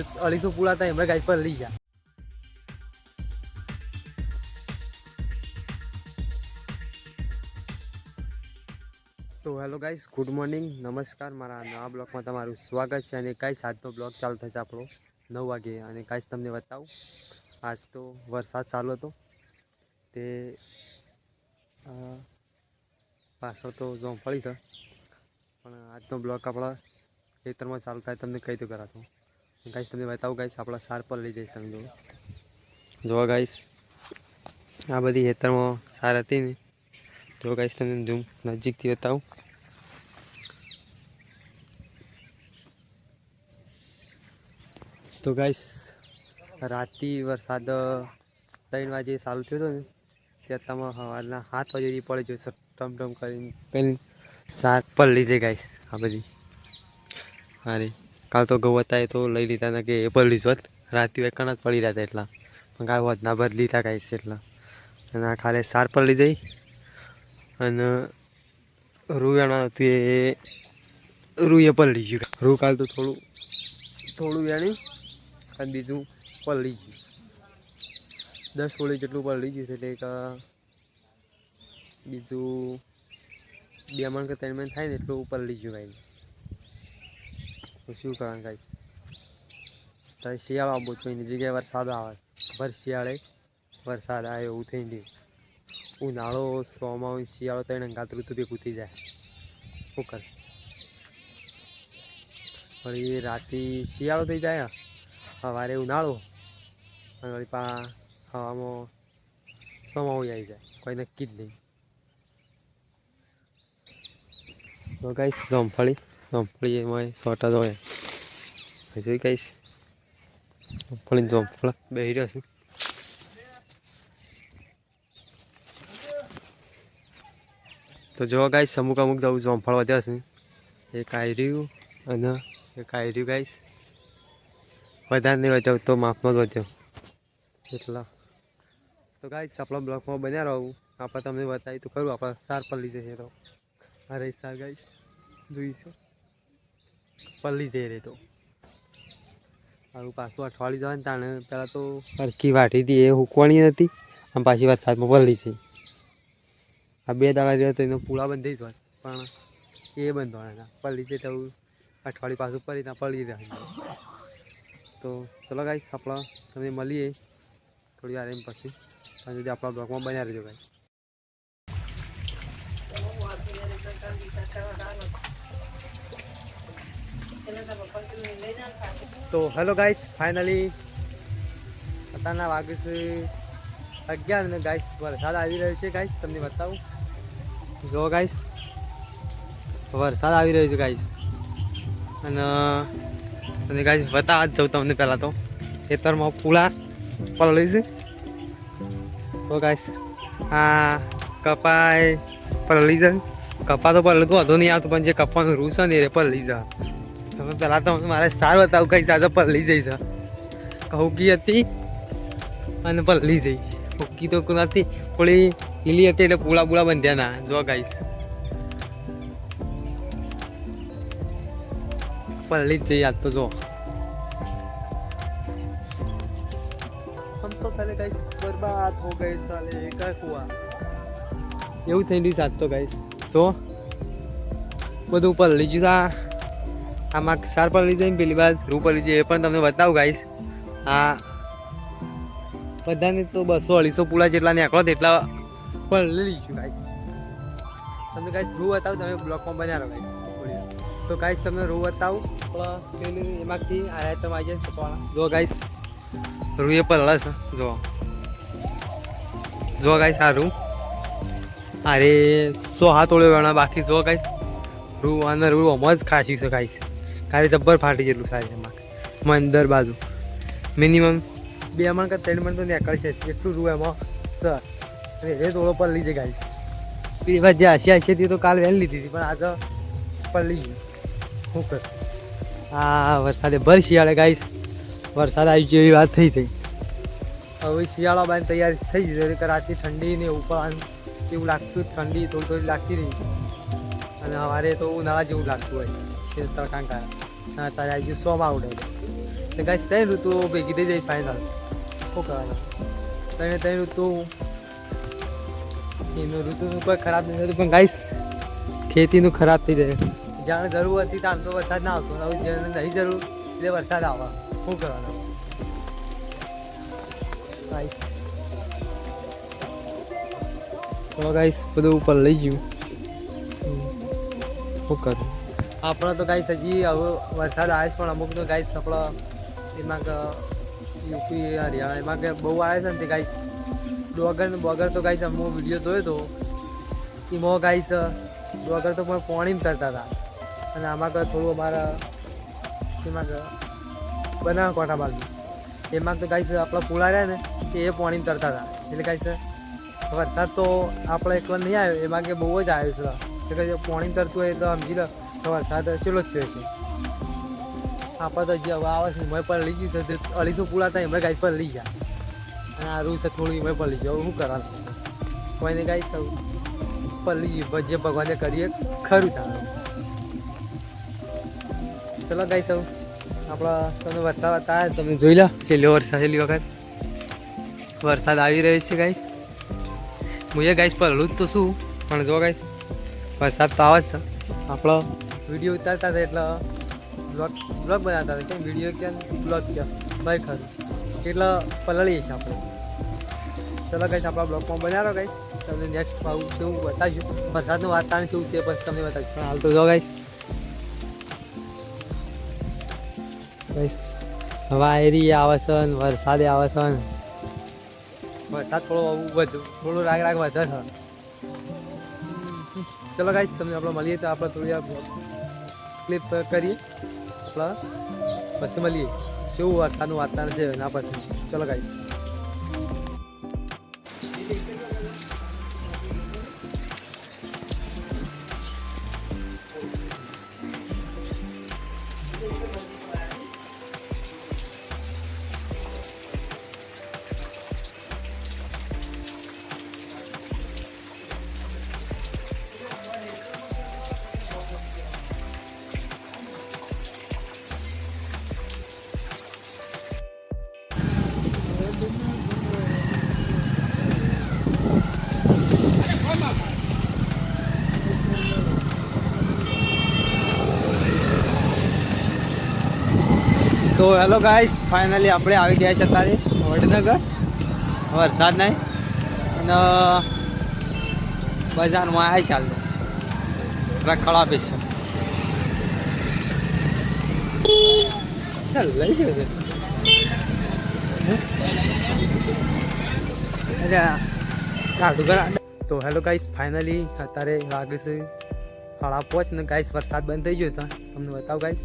અઢીસો થાય એમણે ગાય પર લઈ ગયા. તો હેલો ગાઈસ ગુડ મોર્નિંગ નમસ્કાર. મારા નવા બ્લોગમાં તમારું સ્વાગત છે અને કાંઈ આજનો બ્લોગ ચાલુ થશે આપણો નવ વાગે. અને કાંઈ તમને બતાવું આજ તો વરસાદ ચાલુ હતો. તે અ, પાછળ તો જોંફળી છે. પણ આજનો બ્લોગ આપણા ખેતરમાં ચાલુ થાય તમને કહી તો કરાતો ગાઈસ તમને બતાવું ગાઈશ આપણા સાર પર લઈ જઈશ તમે જો જોવા ગાઈસ આ બધી ખેતરમાં સાર હતી ને. જો ગાઈસ તમને ઝૂમ નજીકથી બતાવું. તો ગાઈસ રાતે વરસાદ ત્રણ વાગે ચાલુ થયો હતો ને ત્યાં તમે સવારના સાત વાગે પડે જો ટમ ટમ કરીને પેલી સાર પર લઈ જાય ગાઈશ આ બધી. અરે કાલ તો ઘઉં હતા એ તો લઈ લીધા હતા કે એ લીધું હોત. રાતે વેકણ જ પડી રહ્યા હતા એટલા. પણ કાંઈ હોત ના ભર લીધા ગાઈસ એટલા. અને આ ખાલી સાર પર લઈ જઈ અને રૂ વેણા હતું એ રૂ એ પલળી ગયું રૂ કાલ તો થોડું થોડું વેણી અને બીજું પલળી ગયું દસ હોળી જેટલું પલળી ગયું છે એટલે એક બીજું બે મણ કે ત્રણ મણ થાય ને એટલું પલળી ગયું કાંઈ તો શું કરવાનું કાંઈ તારે શિયાળો આવવો જોઈએ એની જગ્યાએ વરસાદ આવે. ભર શિયાળે વરસાદ આવે એવું થઈ ગયું ઉનાળો સોમાં શિયાળો ત્રણ અંગાત ઋતુ ભેગું થઈ જાય. શું કર? વળી રાતે શિયાળો થઈ જાય સવારે ઉનાળો અને વળી પા હવામાં સોમાવું આવી જાય. કોઈ નક્કી જ નહીં. તો કહીશ જોમફળી જોમફળી એમાં સોટા હોય જોઈ કહીશ જોમફળી જોમફળ બેસી રહ્યો છું તો જો ગાઈસ અમુક અમુક જવું જોમફળ વધ્યા છે એક આયર્યું અને એક આયર્યું ગાઈસ વધારે નહીં વધ્યો તો માપનો જ વધ્યો એટલા તો ગાઈસ આપણા બ્લોકમાં બન્યા રહું આપણે તમને બતાવી તો ખરું આપણે સાર પલ્લી જઈએ તો અરે સાર ગાઈસ જોઈશું પલ્લી જઈ રહી તો. પાછું અઠવાડિયું જવાનું તાણે પહેલાં તો સરખી વાટી હતી એ હુકવાની નથી અને પાછી વરસાદમાં પલ્લી છે. આ બે દાડા રહ્યો તો એનો પૂળા બંધ થઈ જ પણ એ બંધ હોય પલ્લી છે તો અઠવાડિયું પાછું પડી ત્યાં પડી રહ્યા તો ચલો ગાઈસ આપણા તમે મળીએ થોડી વાર એમ પછી. ત્યાં સુધી આપણા બ્લોગમાં બન્યા રહેજો ગાઈસ તો હેલો ગાઈસ ફાઇનલી અત્યારના વાગે છે અગિયાર ને ગાઈસ વરસાદ આવી રહ્યો છે ગાઈસ તમને બતાવું. જો ગાઈસ વરસાદ આવી રહ્યો છે ગાઈસ અને અને ગાઈસ બતાવવા જ જાઉં તમને પહેલાં તો. ખેતરમાં પૂળા પલળી છે તો ગાઈસ આ કપાય પલળી જાય કપા તો પલળતું વધુ નહીં આવતું, પણ જે કપાનું રૂસ ને એ પલળી જાય તમે પહેલાં તો મારે સારું બતાવું કઈ સાથે પલ્લી જઈ છે કહુકી હતી અને પલ્લી જઈ. કૌકી તો નથી, થોડી લીલી હતી એટલે પૂળા પૂળા બંધ્યા ના, જો ગાઈશ પલ્લી જઈ આજ તો જો. હમ તો સાલે ગાઈસ બરબાદ હો ગઈ સાલે કા કુવા. એવું થઈ રહ્યું સાત તો ગાઈસ. જો. બધું પલળી ગયું આ આમાં સાર પર જાય ને પેલી બાદ રૂ પલળી જઈએ. એ પણ તમને બતાવું ગાઈશ આ બધાને તો બસો અઢીસો પૂળા જેટલા નીકળો તેટલા પણ લઈ લઈશું ગાઈશ તમને ગાઈસ રૂ બતાવું, તમે બ્લોકમાં બન્યા ગાઈસ તો ગાઈશ તમને રૂ બતાવું. પણ પેલી એમાંથી આ રહ્યા તમે આવી જાય જો ગાઈશ રૂ એ પલળે છે. જો. જો ગાઈશ આ રૂ. અરે સો હાથ ઓળ્યો બાકી. જો ગાઈશ રૂ અને રૂ આમ જ ખાસી છે ગાઈસ ખાલી જબ્બર ફાટી જેટલું સારી છે માક અંદર બાજુ. મિનિમમ બે મણ કે ત્રણ મણ તો નીકળી છે. એટલું રૂ એમાં. સર અને એ થોડો પર લીધે ગાઈશ પેલી વાત જે હસી હસી તો કાલ વહેલી લીધી હતી, પણ આજે પલળી ગયું. શું કર? આ વરસાદે ભર શિયાળે ગાઈશ વરસાદ આવી ગયો એવી વાત થઈ થઈ. હવે શિયાળા બાદ તૈયારી થઈ જતી રાતની ઠંડી ને ઉપર એવું લાગતું ઠંડી થોડી થોડી લાગતી રહી. અને સવારે તો ઉનાળા જેવું લાગતું હોય. શેર તડકાં કાંઈ અત્યારે આવી ગયું સોમાં ઉડે તો ગાઈસ, ત્રણ ઋતુ ભેગી થઈ જાય ફાઇનલ શું કરવાનું ત્રણે ત્રણ ઋતુ એનું ઋતુનું કોઈ ખરાબ નથી થતું, પણ ગાઈસ, ખેતીનું ખરાબ થઈ જાય. જાણે જરૂર હતી ત્યાં તો વરસાદ ના આવતો. હવે જેને નહીં જરૂર એટલે વરસાદ આવે. શું કરવાનું તો ગાઈસ, બધું ઉપર લઈ ગયું. શું કરું? આપણે તો ગાઈસ હજી હવે વરસાદ આવે છે, પણ અમુક તો ગાઈસ આપણો એમાં કે યુપી હરિયાણા એમાં કે બહુ આવે છે ને તે ગાઈસ. ડોગર બોગર તો ગાઈસ અમુક વીડિયો જોયો તો, એમાં ગાઈસ, ડોગર તો પણ પોણીમાં તરતા હતા. અને આમાં કે થોડું અમારા એમાં કે બનાવ કોઠા બાજુ. એમાં તો ગાઈસ આપણા પૂળા રહ્યા ને એ પોણીમાં તરતા હતા. એટલે ગાઈસ, વરસાદ તો આપણે એકલા નહીં આવ્યો, એમાં કે બહુ જ આવ્યો છે. એટલે પોણી તરતું હોય તો સમજી લો. તો વરસાદ ચેલો જ થયો છે. આપણા તો જે હવે આવે છે, મેં પણ લઈ ગયું છે. અઢીસો થાય એમાં ગાય પર લઈ ગયા. અને આ રૂ છે, થોડું એમાં પર લઈ ગયો. શું કરવાનું કોઈને ગાય થયું પર લઈ ગયું. જે ભગવાને કરીએ ખરું થાય ચલો ગાય સૌ આપણા તમે વરસાદ હતા તમે જોઈ લો. છેલ્લો વરસાદ, છેલ્લી વખત. વરસાદ આવી રહ્યો છે ગાઈસ. હું એ ગાઈસ પર હળું તો શું પણ જો ગાઈસ, વરસાદ તો આવે છે. આપણો વીડિયો ઉતારતા હતા એટલે બ્લોગ બ્લોગ બનાવતા હતા. કેમ? વીડિયો ક્યાં બ્લોગ ક્યાં ભાઈ ખરું. એટલે પલળીએ છીએ આપણે. ચલો ગાઈસ આપણા બ્લોગમાં બનાવો ગાઈસ તમને નેક્સ્ટ ભાવ કેવું બતાવીશું? વરસાદનું વાતાવરણ કેવું છે પછી તમને બતાવીશું. હાલ તો જો ગાઈસ ગાઈસ હવા એરી આવે વરસાદે આવે છે ને વરસાદ થોડો વધુ, થોડું રાગ રાગ વધે છે. ચલો ગાઈશ તમને આપણે મળીએ તો આપણે થોડી આ સ્લીપ કરીએ આપણે પછી મળીએ. કેવું વરસાદનું વાતાવરણ છે એના પછી. ચલો ગાઈસ તો હેલો ગાઈસ ફાઇનલી આપણે આવી ગયા છે અત્યારે વડનગર. વરસાદ નહીં. અને, બજારમાં આવી છે રખડા બેસો ચાલ, લઈ ગયો છે તો હેલો ગાઈસ ફાઇનલી અત્યારે લાગે છે સાડા પાંચ ને ગાઈસ વરસાદ બંધ થઈ ગયો છે. તમને બતાવો ગાઈસ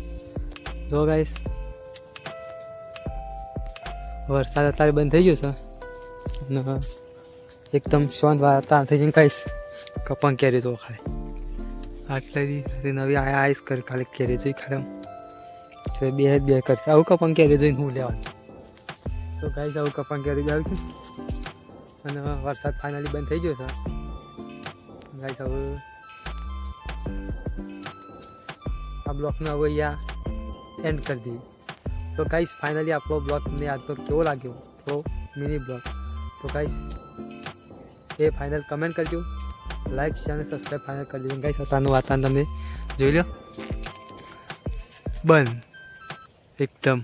જો ગાઈસ વરસાદ અત્યારે બંધ થઈ ગયો છે. અને એકદમ શાંત વાતાવરણ થઈ જઈને કહીશ, કપંગ કેરી તો ખાલી. આટલી નવી આયા આઈસ કરી ખાલી કેરી જોઈ ખાલી તો બે બે કરશે. આવું કપંગ કેરી જોઈને હું લેવાનું તો ગાઈસ, આવું કપંગ કેરી જ આવશે. અને વરસાદ ફાઇનલી બંધ થઈ ગયો છે. ગાઈશ હવે આ બ્લોકને હવે અહીંયા એન્ડ કરી દઈએ. તો ગાઈસ ફાઇનલી આપણો બ્લોગ તમને આજનો કેવો લાગ્યો? તો મિની બ્લોગ તો ગાઈસ એ ફાઇનલ કમેન્ટ કરજો. લાઈક શેર અને સબસ્ક્રાઈબ ફાઇનલ કરી દેજો ગાઈસ અત્યારનું વાતાવરણ તમે જોઈ લો બંધ. એકદમ.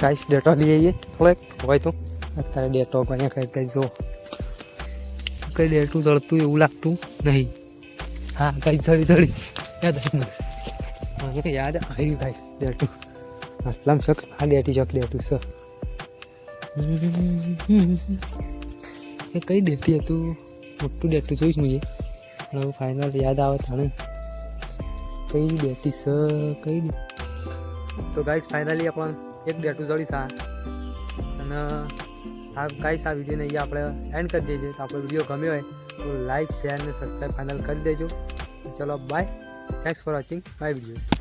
ગાઈસ ડેટો લઈ આવીએ થોડેક હોય તો. અત્યારે ડેટો પણ કઈ કઈ જો. કઈ ડેટું જળતું એવું લાગતું નહીં. હા, કઈ થોડી થોડી. યાદ આવી મને યાદ આવી ભાઈ. ડેટું આટલામ શક આ ડેટી શક ડેટું સર એ કઈ ડેટી હતું? મોટું ડેટું જોઈશ મુજે પણ હવે ફાઇનલ યાદ આવે તાણે. કઈ ડેટી સર કઈ તો ગાઈસ ફાઇનલી આપણ એક ડેટું જોડી થા અને આ ગાઈસ આ વિડીયોને અહીંયા આપણે એન્ડ કરી દઈએ. તો આપણો વીડિયો ગમ્યો હોય તો લાઈક શેર અને સબસ્ક્રાઈબ ફાઇનલ કરી દેજો ચલો bye thanks for watching my video